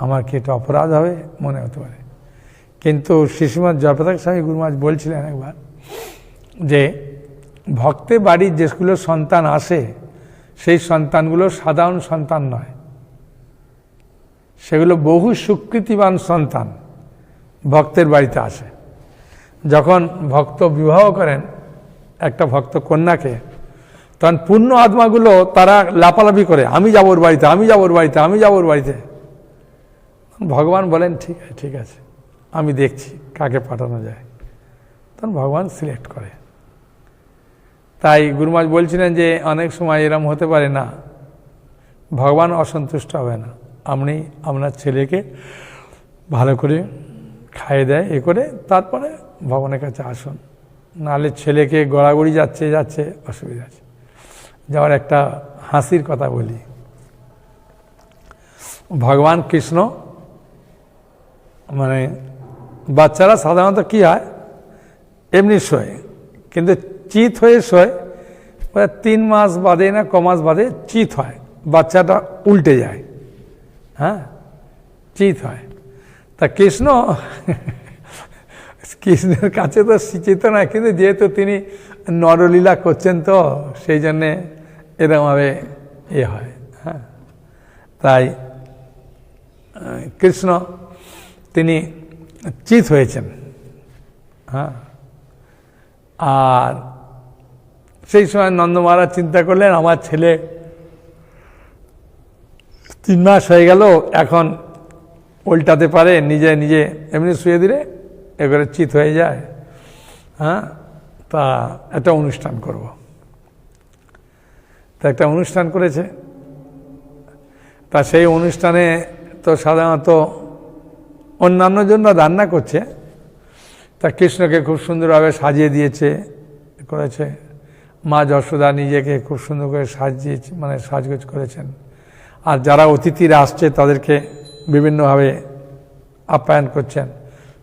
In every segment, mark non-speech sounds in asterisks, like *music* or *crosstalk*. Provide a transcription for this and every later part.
আমার কি এটা অপরাধ হবে? মনে হতে পারে। কিন্তু শিশুমার জয়প্রতাপ স্বামী গুরুমাজ বলছিলেন একবার যে ভক্তের বাড়ির যেগুলো সন্তান আসে, সেই সন্তানগুলো সাধারণ সন্তান নয়। সেগুলো বহু সুকৃতিবান সন্তান ভক্তের বাড়িতে আসে। যখন ভক্ত বিবাহ করেন, একটা ভক্ত কন্যাকে, তখন পূর্ণ আত্মাগুলো তারা লাপালাপি করে, আমি যাব ওর বাড়িতে, আমি যাব ওর বাড়িতে, আমি যাব ওর বাড়িতে। ভগবান বলেন, ঠিক আছে ঠিক আছে, আমি দেখছি কাকে পাঠানো যায়। তখন ভগবান সিলেক্ট করে। তাই গুরুমাজ বলছিলেন যে, অনেক সময় এরম হতে পারে না। ভগবান অসন্তুষ্ট হবে না। আপনি আপনার ছেলেকে ভালো করে খাইয়ে দেয়, এ করে, তারপরে ভগবানের কাছে আসুন। নাহলে ছেলেকে গড়াগড়ি যাচ্ছে যাচ্ছে, অসুবিধা আছে। যাওয়ার একটা হাসির কথা বলি। ভগবান কৃষ্ণ মানে বাচ্চারা সাধারণত কি হয়? এমনি শোয়। কিন্তু চিত হয়ে শোয় ওরা তিন মাস বাদে না ক মাস বাদে চিত হয়। বাচ্চাটা উল্টে যায়। হ্যাঁ? চিত হয়। তা কৃষ্ণ *laughs* কৃষ্ণের কাছে তো চিত নয়, কিন্তু যেহেতু তিনি নরলীলা করছেন তো, সেই জন্যে এরকমভাবে এ হয়। হ্যাঁ? তাই কৃষ্ণ তিনি চিত হয়েছেন। হ্যাঁ? আর সেই সময় নন্দ মহারাজ চিন্তা করলেন, আমার ছেলে তিন মাস হয়ে গেল, এখন উল্টাতে পারে, নিজে নিজে এমনি শুয়ে দিলে এবারে চিত হয়ে যায়। হ্যাঁ? তা একটা অনুষ্ঠান করব। তা একটা অনুষ্ঠান করেছে। তা সেই অনুষ্ঠানে তো সাধারণত অন্যান্য জন্য রান্না করছে। তা কৃষ্ণকে খুব সুন্দরভাবে সাজিয়ে দিয়েছে, করেছে। মা যশোদা নিজেকে খুব সুন্দর করে সাজিয়েছে মানে সাজগোজ করেছেন। আর যারা অতিথিরা আসছে, তাদেরকে বিভিন্নভাবে আপ্যায়ন করছেন।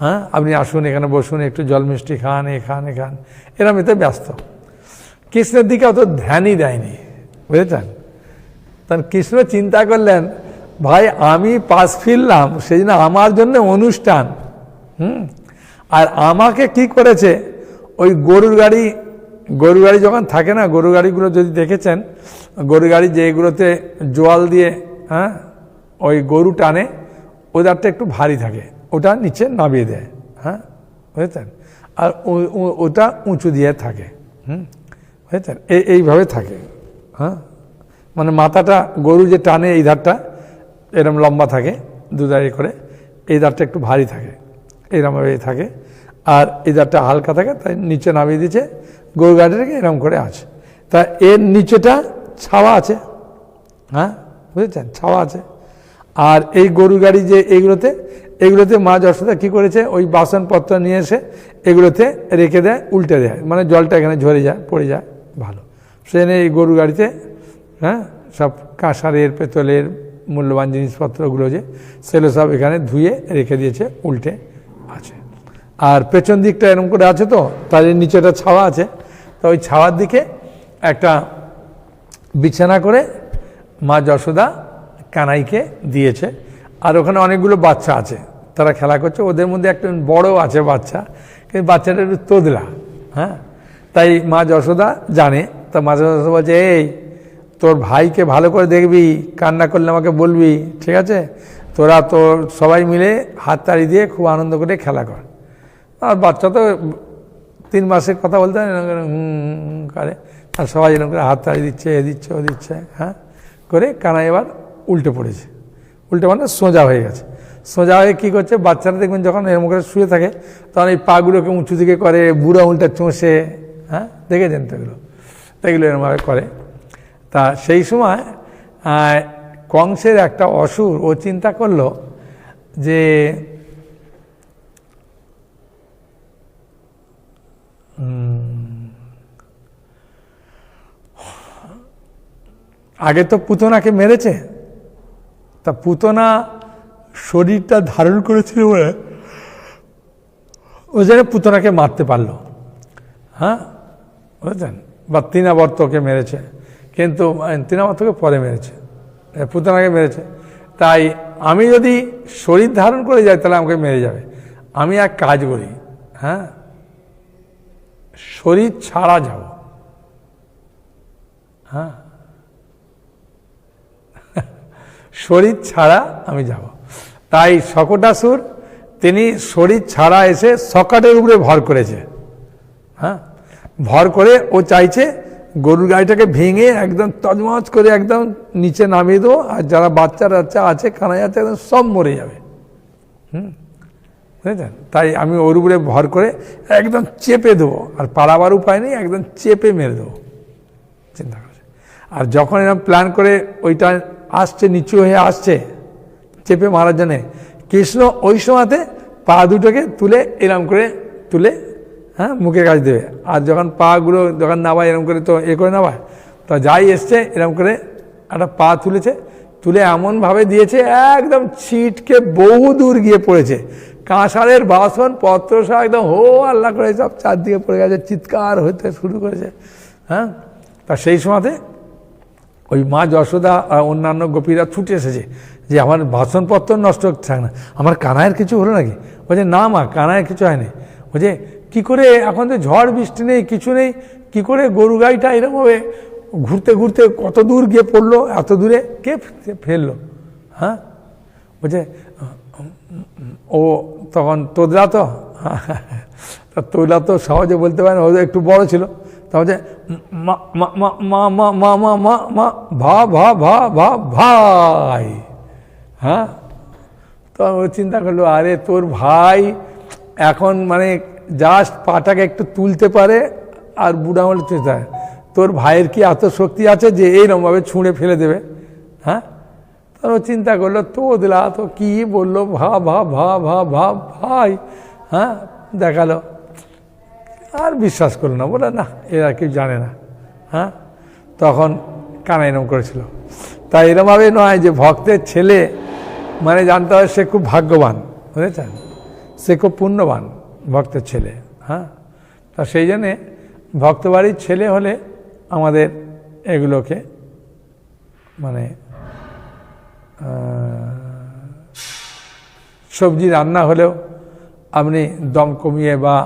হ্যাঁ আপনি আসুন, এখানে বসুন, একটু জল মিষ্টি খান, এ খান এ খান। এরম এতে ব্যস্ত। কৃষ্ণের দিকে অত ধ্যানই দেয়নি, বুঝেছেন? তখন কৃষ্ণ চিন্তা করলেন ভাই, আমি পাশ ফিরলাম সেই জন্য আমার জন্য অনুষ্ঠান। হুম? আর আমাকে কি করেছে? ওই গরুর গাড়ি গরু গাড়ি যখন থাকে না গরু গাড়িগুলো যদি দেখেছেন গরু গাড়ি যেগুলোতে জোয়াল দিয়ে হ্যাঁ ওই গরু টানে ওদারটা একটু ভারী থাকে, ওটা নিচে নামিয়ে দেয় হ্যাঁ বুঝেছেন? আর ওটা উঁচু দিয়ে থাকে, হুম, বুঝেছেন? এইভাবে থাকে হ্যাঁ? মানে মাথাটা, গরু যে টানে এই ধারটা এরম লম্বা থাকে দুধারি করে। এই ধারটা একটু ভারী থাকে এরমভাবে থাকে। আর এই ধারটা হালকা থাকে, তাই নিচে নামিয়ে দিচ্ছে গরু গাড়িটাকে এরম করে আছে। তা এর নিচেটা ছাওয়া আছে। হ্যাঁ বুঝেছেন? ছাওয়া আছে। আর এই গরু গাড়ি যে এইগুলোতে এগুলোতে মা যশোদা কী করেছে? ওই বাসনপত্র নিয়ে এসে এগুলোতে রেখে দেয়, উল্টে দেয়। মানে জলটা এখানে ঝরে যায়, পড়ে যায়, ভালো। সেখানে এই গরু গাড়িতে হ্যাঁ সব কাঁসারের, পেতলের মূল্যবান জিনিসপত্রগুলো যে, সেগুলো সব এখানে ধুয়ে রেখে দিয়েছে, উল্টে আছে। আর পেছন দিকটা এরকম করে আছে তো, তার নিচেটা ছাওয়া আছে, তো ওই ছাওয়ার দিকে একটা বিছানা করে মা যশোদা কানাইকে দিয়েছে। আর ওখানে অনেকগুলো বাচ্চা আছে, তারা খেলা করছে। ওদের মধ্যে একটা বড় আছে বাচ্চা, কিন্তু বাচ্চাটা একটু তোদলা হ্যাঁ? তাই মা যশোদা জানে, তা মা যশোদা বলছে, এই তোর ভাইকে ভালো করে দেখবি, কান্না করলে আমাকে বলবি, ঠিক আছে? তোরা তোর সবাই মিলে হাত তাড়ি দিয়ে খুব আনন্দ করে খেলা কর। আর বাচ্চা তো তিন মাসের কথা বলতে হুম করে। আর সবাই এরকম করে হাত তাড়ি দিচ্ছে, এ দিচ্ছে, ও দিচ্ছে হ্যাঁ? করে কানা এবার উল্টে পড়েছে। উল্টে মানে সোজা হয়ে গেছে। সোজা হয়ে কী করছে, বাচ্চারা দেখবেন যখন এরকম করে শুয়ে থাকে, তখন এই পাগুলোকে উঁচু দিকে করে, বুড়ো উল্টা চষে হ্যাঁ? দেখেছেন তো এগুলো? তো এগুলো এরকমভাবে করে। তা সেই সময় কংসের একটা অসুর ও চিন্তা করল যে আগে তো পুতনাকে মেরেছে। তা পুতনা শরীরটা ধারণ করেছিল বলে ও যেন পুতনাকে মারতে পারল। হ্যাঁ? বুঝেছেন? বা তিনাবর্তকে মেরেছে। কিন্তু তিনাবর্তকে পরে মেরেছে। পুতনাকে মেরেছে। তাই আমি যদি শরীর ধারণ করে যাই, তাহলে আমাকে মেরে যাবে। আমি এক কাজ করি হ্যাঁ? শরীর ছাড়া যাব। হ্যাঁ? *laughs* শরীর ছাড়া আমি যাব। তাই শকটাসুর, তিনি শরীর ছাড়া এসে সকাটের উপরে ভর করেছে। হ্যাঁ? ভর করে ও চাইছে গরুর গাড়িটাকে ভেঙে একদম তজমজ করে একদম নিচে নামিয়ে দেবো, আর যারা বাচ্চা টাচ্চা আছে কানা যাচ্ছে একদম সব মরে যাবে। হুম? বুঝেছেন? তাই আমি ওর উপরে ভর করে একদম চেপে দেবো, আর পালাবার উপায় নেই, একদম চেপে মেরে দেবো। চিন্তা করছে আর যখন এরকম প্ল্যান করে ওইটা আসছে, নিচু হয়ে আসছে, চেপে মারার জন্যে, কৃষ্ণ ওই সময়তে পা দুটোকে তুলে এরম করে তুলে হ্যাঁ মুখের কাছে দেবে। আর যখন পাগুলো যখন নামায় এরম করে তো এ করে নামায়, তো যাই এসছে, এরম করে একটা পা তুলেছে, তুলে এমনভাবে দিয়েছে, একদম ছিটকে বহু দূর গিয়ে পড়েছে। কাঁসারের বাসন, পত্র সব একদম হো, আল্লাহ করে সব চারদিকে পড়ে গেছে, চিৎকার হতে শুরু করেছে। হ্যাঁ তা সেই সময়তে ওই মা যশোদা আর অন্যান্য গোপীরা ছুটে এসেছে, যে আমার বাসনপত্র নষ্ট থাক না। আমার কানায়ের কিছু হলো নাকি? বলছে, না মা কানায়ের কিছু হয়নি। বলছে কি করে এখন তো ঝড় বৃষ্টি নেই, কিছু নেই, কি করে গরু গাইটা এরকমভাবে ঘুরতে ঘুরতে কত দূর গিয়ে পড়ল, এত দূরে কে ফেলল? হ্যাঁ? বলছে, ও তখন তোদরা তো তোদরা তো সহজে বলতে পারে না ও একটু বড় ছিল। তখন যে মা মা মা মা মা মা মা, ভা ভা ভা ভা, ভাই। হ্যাঁ? তো ও চিন্তা করল, আরে তোর ভাই এখন মানে জাস্ট পাটাকে একটু তুলতে পারে আর বুড়া হলে তুলতে পারে তোর ভাইয়ের কি এত শক্তি আছে যে এইরকমভাবে ছুঁড়ে ফেলে দেবে? হ্যাঁ? ও চিন্তা করল, তো দিলা তো কি বলল? ভা ভা ভা ভা ভা, ভাই। হ্যাঁ? দেখাল। আর বিশ্বাস করল না। বলে না, এরা কেউ জানে না। হ্যাঁ? তখন কানা এরম করেছিল। তাই এরমভাবে নয় যে ভক্তের ছেলে মানে জানতে হবে সে খুব ভাগ্যবান, বুঝেছেন? সে খুব পুণ্যবান। ভক্তের ছেলে হ্যাঁ? তা সেই জন্যে ভক্তবাড়ির ছেলে হলে আমাদের এগুলোকে মানে সবজি রান্না হলেও আপনি দম কমিয়ে বা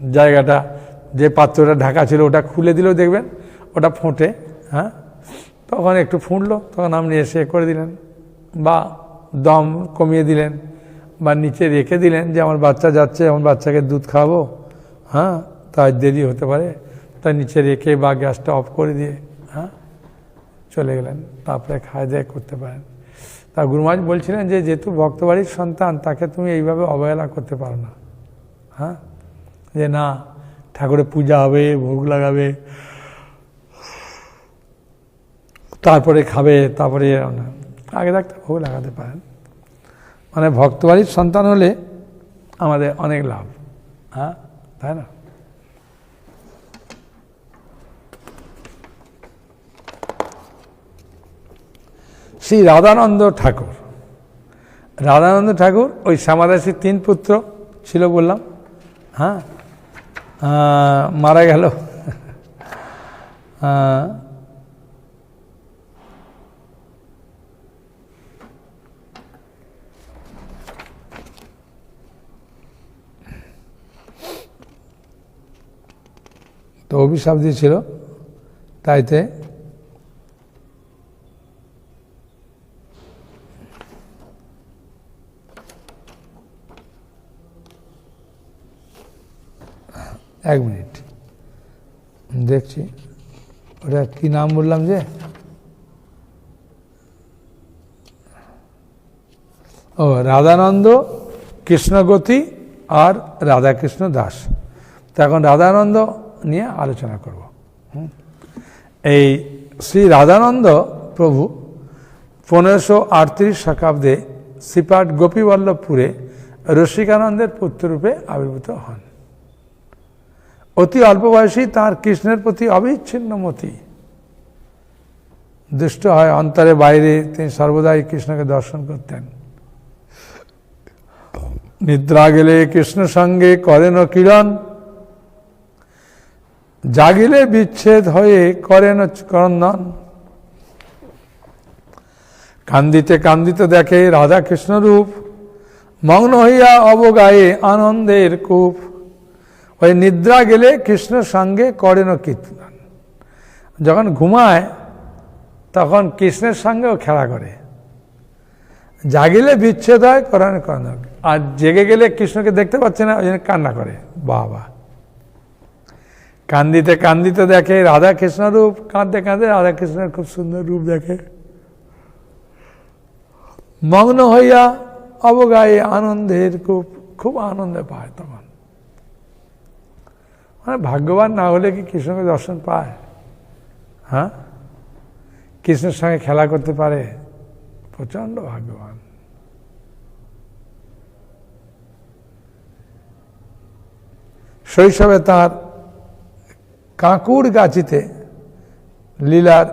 জায়গাটা যে পাত্রটা ঢাকা ছিল ওটা খুলে দিলেও দেখবেন ওটা ফোঁটে হ্যাঁ? তখন একটু ফুটলো, তখন আপনি এসে করে দিলেন বা দম কমিয়ে দিলেন। বা নিচে রেখে দিলেন যে আমার বাচ্চা যাচ্ছে, আমার বাচ্চাকে দুধ খাওয়াবো? হ্যাঁ তার দেরি হতে পারে। তাই নিচে রেখে বা গ্যাসটা অফ করে দিয়ে হ্যাঁ চলে গেলেন। তারপরে খাওয়া দাওয়া করতে পারেন। তা গুরুমাজ বলছিলেন যে যেহেতু ভক্তবাড়ির সন্তান, তাকে তুমি এইভাবে অবহেলা করতে পারো না। হ্যাঁ যে না, ঠাকুরের পূজা হবে, ভোগ লাগাবে, তারপরে খাবে, তারপরে আগে থাকতে ভোগ লাগাতে পারেন। মানে ভক্তবাড়ির সন্তান হলে আমাদের অনেক লাভ। হ্যাঁ? তাই না? শ্রী রাধানন্দ ঠাকুর। রাধানন্দ ঠাকুর ওই শ্যামাদাসীর তিন পুত্র ছিল বললাম। হ্যাঁ? মারা গেল। তো অভিশাপ দিয়েছিল, তাইতে এক মিনিট। দেখছি, ওটা কি নাম বললাম যে? ও, রাধানন্দ কৃষ্ণগতি আর রাধাকৃষ্ণ দাস। তো এখন রাধানন্দ নিয়ে আলোচনা করব। এই শ্রী রাধানন্দ প্রভু পনেরোশো আটত্রিশ শতাব্দে শ্রীপাঠ গোপীবল্লভপুরে রসিকানন্দের পুত্ররূপে আবির্ভূত হন। অতি অল্প বয়সী তাঁর কৃষ্ণের প্রতি অবিচ্ছিন্ন মতি। দুষ্ট হয় অন্তরে বাইরে তিনি সর্বদাই কৃষ্ণকে দর্শন করতেন। নিদ্রা গেলে কৃষ্ণ সঙ্গে করেন কিরণ। জাগিলে বিচ্ছেদ হয়ে করেন ক্রন্দন। কান্দিতে কান্দিতে দেখে রাধা কৃষ্ণ রূপ মগ্ন হইয়া অবগায়ে আনন্দের কূপ। ওই নিদ্রা গেলে কৃষ্ণের সঙ্গে করেন কীর্তন। যখন ঘুমায়, তখন কৃষ্ণের সঙ্গেও খেলা করে। জাগিলে বিচ্ছেদ হয়, করেন করেন আর জেগে গেলে কৃষ্ণকে দেখতে পাচ্ছে না, ওই জন্য কান্না করে। বাবা কান্দিতে কান্দিতে দেখে রাধা কৃষ্ণ রূপ কাঁদতে কাঁদতে রাধা কৃষ্ণের খুব সুন্দর রূপ দেখে। মগ্ন হইয়া অবগায়ে আনন্দের খুব খুব আনন্দে পায় তখন। মানে ভাগ্যবান না হলে কি কৃষ্ণকে দর্শন পায়? হ্যাঁ? কৃষ্ণের সঙ্গে খেলা করতে পারে? প্রচণ্ড ভাগ্যবান। শৈশবে তার কাঁকুর গাছিতে লীলার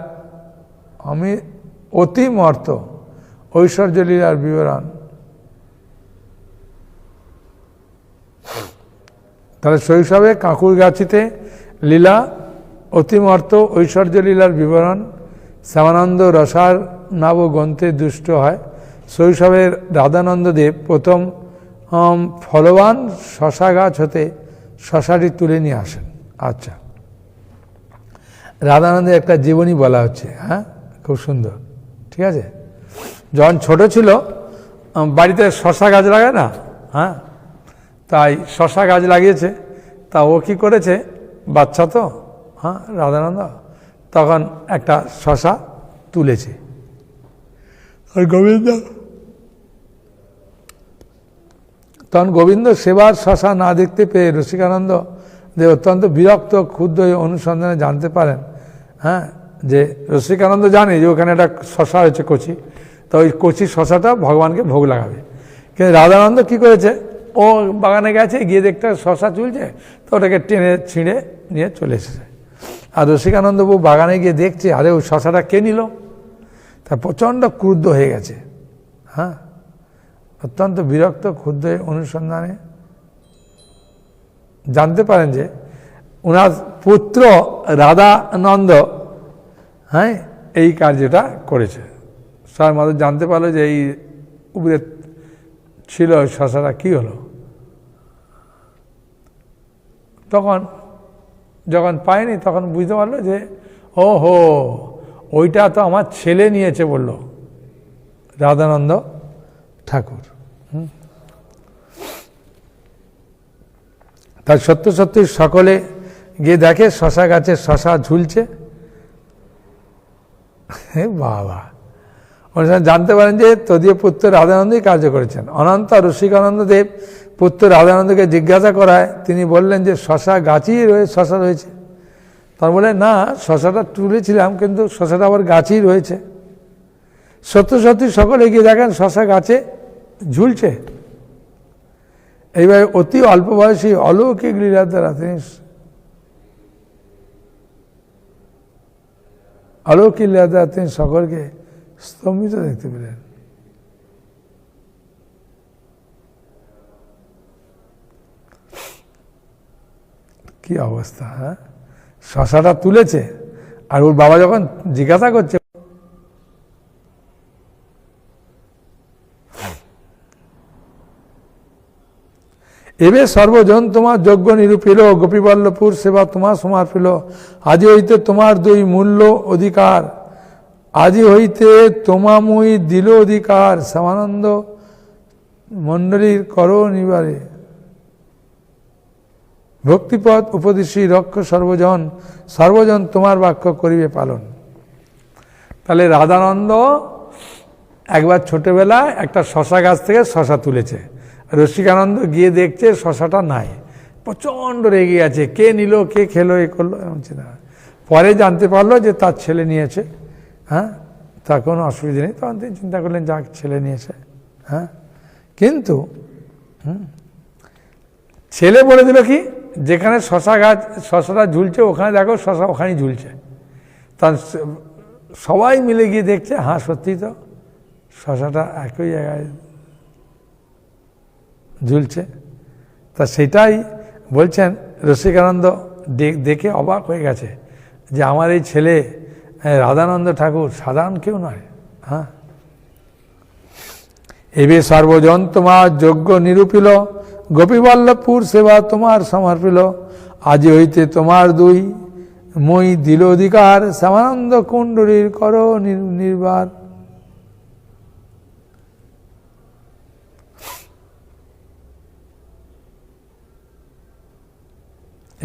আমি অতি মর্ত। ঐশ্বর্য লীলার বিবরণ। তাহলে শৈশবে কাঁকুর গাছিতে লীলা অতিমর্ত ঐশ্বর্য লীলার বিবরণ, শ্যামানন্দ রসার নাব গ্রন্থে দুষ্ট হয়। শৈশবের রাধানন্দদেব প্রথম ফলবান শশা গাছ হতে শশাটি তুলে নিয়ে আসেন। আচ্ছা। রাধানন্দের একটা জীবনী বলা হচ্ছে হ্যাঁ? খুব সুন্দর। ঠিক আছে? যখন ছোট ছিল বাড়িতে শশা গাছ লাগায় না? হ্যাঁ? তাই শশা গাছ লাগিয়েছে। তা ও কি করেছে? বাচ্চা তো হ্যাঁ রাধানন্দ? তখন একটা শশা তুলেছে। আর গোবিন্দ? তখন গোবিন্দ সেবার শশা না দেখতে পেয়ে রসিকানন্দ যে অত্যন্ত বিরক্ত ক্ষুদ্র অনুসন্ধানে জানতে পারেন। হ্যাঁ যে রসিকানন্দ জানে যে ওখানে একটা শশা হয়েছে, কচি। তো ওই কচি শশাটা ভগবানকে ভোগ লাগাবে। কিন্তু রাধানন্দ কি করেছে? ও বাগানে গেছে, গিয়ে দেখতে শশা চুলছে, তো ওটাকে টেনে ছিঁড়ে নিয়ে চলে এসেছে। আর রসিকানন্দ বাবু বাগানে গিয়ে দেখছে, আরে ওই শশাটা কে নিল? তা প্রচণ্ড ক্রুদ্ধ হয়ে গেছে। হ্যাঁ অত্যন্ত বিরক্ত ক্ষুদ্ধ অনুসন্ধানে জানতে পারেন যে ওনার পুত্র রাধানন্দ হ্যাঁ এই কার্যটা করেছে। সবাই মাদুর জানতে পারল যে এই উপরে ছিল শশাটা কী হলো? তখন, যখন পায়নি, তখন বুঝতে পারল যে ও হো ওইটা তো আমার ছেলে নিয়েছে বলল, রাধানন্দ ঠাকুর। তার সত্য সত্যি সকলে গিয়ে দেখে, শশা গাছে শশা ঝুলছে। বাবা। অনুষ্ঠান জানতে পারেন যে তদীয় পুত্র রাধানন্দই কার্য করেছেন। অনন্ত রসিকানন্দ দেব পুত্র রাধানন্দকে জিজ্ঞাসা করায়, তিনি বললেন যে শশা গাছই রয়ে, শশা রয়েছে। তার বলে না, শশাটা তুলেছিলাম, কিন্তু শশাটা আবার গাছই রয়েছে। সত্য সত্যি সকলে গিয়ে দেখেন, শশা গাছে ঝুলছে। এইভাবে অতি অল্প বয়সী অলৌকিক লীলার দ্বারা তিনি কি লেদা তিনি সকলকে স্তম্ভিত দেখতে পেলেন। কি অবস্থা হ্যাঁ? শশাটা তুলেছে, আর ওর বাবা যখন জিজ্ঞাসা করছে এবে সর্বজন তোমার যজ্ঞ নিরূপিল গোপীবল্লপুর সেবা তোমার সমার্পিল। আজি হইতে তোমার দুই মূল্য অধিকার। আজি হইতে তোমামুই দিল অধিকার। শ্যামানন্দ মণ্ডলীর কর নিবারে। ভক্তিপথ উপদেশী রক্ষ সর্বজন সর্বজন তোমার বাক্য করিবে পালন। তাহলে রাধানন্দ একবার ছোটবেলায় একটা শশা গাছ থেকে শশা তুলেছে। রসিকানন্দ গিয়ে দেখছে শশাটা নাই। প্রচণ্ড রেগে আছে কে নিল, কে খেলো, এ করল, এমন চিন্তা। পরে জানতে পারল যে তার ছেলে নিয়েছে। হ্যাঁ? তার কোনো অসুবিধা নেই। তখন তিনি চিন্তা করলেন, যাক, ছেলে নিয়েছে। হ্যাঁ? কিন্তু ছেলে বলে দিল কি? যেখানে শশা গাছ, শশাটা ঝুলছে, ওখানে দেখো শশা ওখানেই ঝুলছে। তার সবাই মিলে গিয়ে দেখছে হ্যাঁ সত্যি তো, শশাটা একই জায়গায় ঝুলছে। তা সেটাই বলছেন রসিকানন্দ দেখে অবাক হয়ে গেছে যে আমার এই ছেলে রাধানন্দ ঠাকুর সাধারণ কেউ নয় হ্যাঁ? এবে সর্বজন তোমার যোগ্য নিরূপিল, গোপীবল্লভপুর সেবা তোমার সমর্পিল। আজ হইতে তোমার দুই মই দিল অধিকার, শ্যামানন্দ কুণ্ডলীর কর নির- নির্বার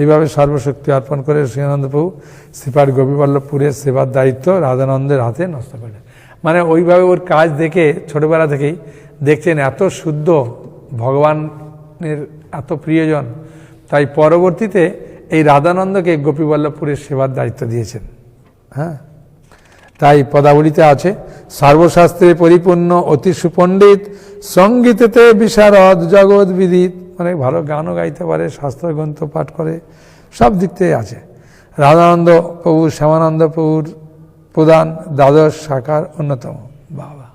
এইভাবে সর্বশক্তি অর্পণ করে শ্রীআনন্দ প্রভু শ্রীপাঠ গোপীবল্লভপুরের সেবার দায়িত্ব রাধানন্দের হাতে নষ্ট করে মানে ওইভাবে ওর কাজ দেখে, ছোটবেলা থেকেই দেখছেন এত শুদ্ধ ভগবানের এত প্রিয়জন। তাই পরবর্তীতে এই রাধানন্দকে গোপীবল্লভপুরের সেবার দায়িত্ব দিয়েছেন। হ্যাঁ? তাই পদাবলিতে আছে সর্বশাস্ত্রে পরিপূর্ণ অতি সুপণ্ডিত সঙ্গীতেতে বিশারদ জগৎ বিদিত। মানে ভালো গানও গাইতে পারে শাস্ত্র গ্রন্থ পাঠ করে, সব দিক থেকে আছে। রাধানন্দ প্রভু শ্যামানন্দ প্রভুর প্রধান, দ্বাদশ শাখার অন্যতম। বাবা।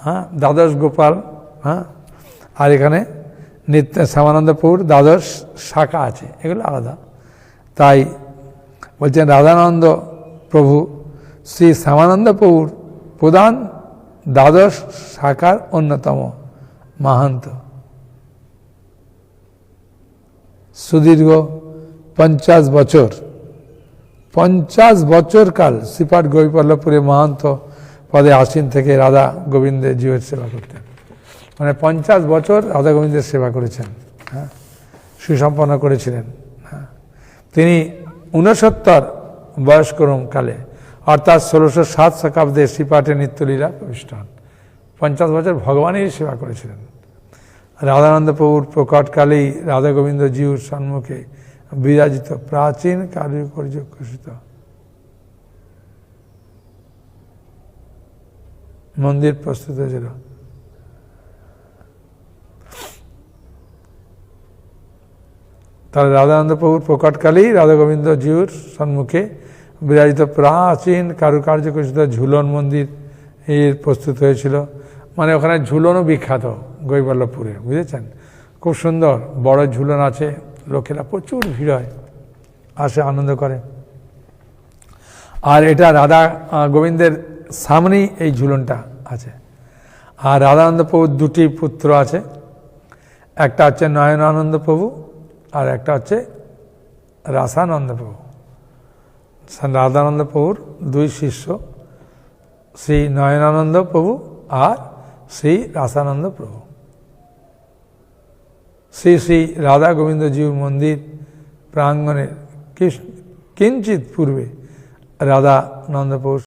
হ্যাঁ দ্বাদশ গোপাল হ্যাঁ। আর এখানে নিত্য শ্যামানন্দপুর দ্বাদশ শাখা আছে, এগুলো আলাদা। তাই বলছেন রাধানন্দ প্রভু, শ্রী শ্যামানন্দ প্রভুর প্রধান দ্বাদশ শাখার অন্যতম মাহান্ত। সুদীর্ঘ পঞ্চাশ বছর। পঞ্চাশ বছর কাল শ্রীপাঠ গৈপল্লভপুরে মাহান্ত পদে আসীন থেকে রাধা গোবিন্দের জীবের সেবা করতেন। মানে পঞ্চাশ বছর রাধা গোবিন্দের সেবা করেছেন। হ্যাঁ সুসম্পন্ন করেছিলেন। হ্যাঁ তিনি ঊনসত্তর বয়স্করম কালে অর্থাৎ ষোলোশো সাত শতাব্দে শ্রীপাঠে নিত্যলীলা প্রবিষ্ট হন পঞ্চাশ বছর ভগবানের সেবা করেছিলেন। রাধানন্দ প্রভুর প্রকটকালেই রাধা গোবিন্দ জিউর সম্মুখে বিরাজিত প্রাচীন কার্যকর্য ঘোষিত। মন্দির প্রস্তুত হয়েছিল। তাহলে রাধানন্দ প্রভুর প্রকটকালেই রাধা গোবিন্দ জিউর সম্মুখে বিরাজিত প্রাচীন কারুকার্য ঘোষিত ঝুলন মন্দির এর প্রস্তুত হয়েছিল। মানে ওখানে ঝুলনও বিখ্যাত গৈবল্লভপুরে বুঝেছেন? খুব সুন্দর, বড় ঝুলন আছে, লোকেরা প্রচুর ভিড় হয়, আসে, আনন্দ করে। আর এটা রাধা গোবিন্দের সামনেই এই ঝুলনটা আছে। আর রাধানন্দ প্রভুর দুটি পুত্র আছে, একটা হচ্ছে নয়নানন্দ প্রভু আর একটা হচ্ছে রাসানন্দ প্রভু রাধানন্দ প্রভুর দুই শিষ্য, শ্রী নয়নানন্দ প্রভু আর শ্রী রাসানন্দ প্রভু। শ্রী শ্রী রাধা গোবিন্দজিউ মন্দির প্রাঙ্গণের কিঞ্চিত পূর্বে রাধা নন্দপ্রভু